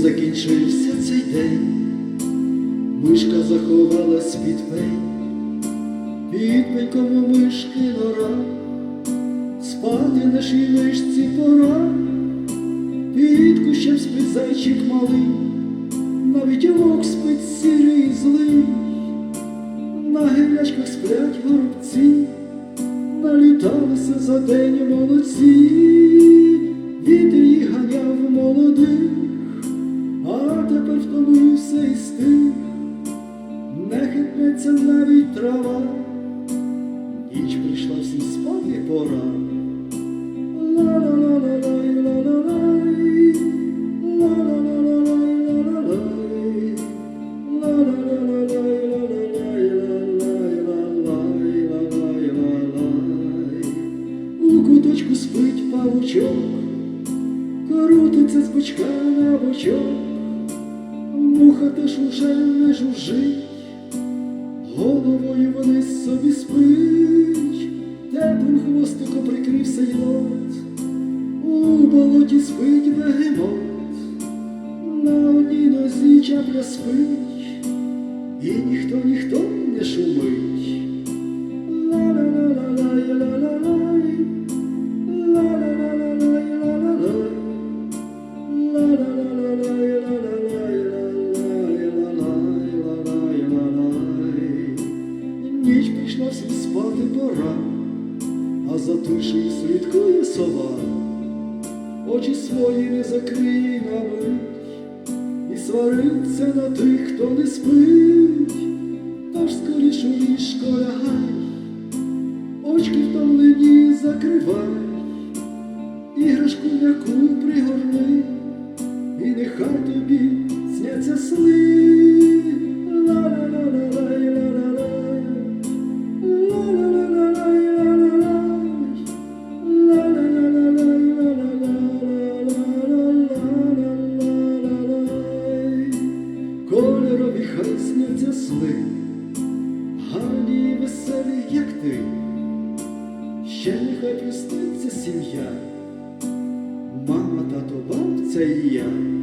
закінчився цей день, мишка заховалась під пень, під пеньком мишки нора, спати нашій мишці пора, під кущем спить зайчик малий, навіть вовк спить сірий злий, на гілячках сплять горобці, наліталися за день молодці, не навіть трава, ніч прийшла всім спати пора. У куточку спить павучок, крутиться з бочка на бочок, муха теж уже не жужжить, головою вони собі спить, теплим хвостиком прикрився єнот, у болоті спить бегемот, на одній нозі чапля спить, і ніхто, ніхто не шумить. Ніч пішла всім спати пора, а за тишею слідкує сова, очі свої не закриє на мить, і свариться на тих, хто не спить, тож скоріш у ліжко лягай, очки втомлені закривай, іграшку м'яку пригорни, і нехай тобі сняться сни. Ла-ла-ла-ла-лай, ла-ла-лай, сни, гарні і веселі, як ти, ще нехай присниться сім'я, мама, тато, бабця і я.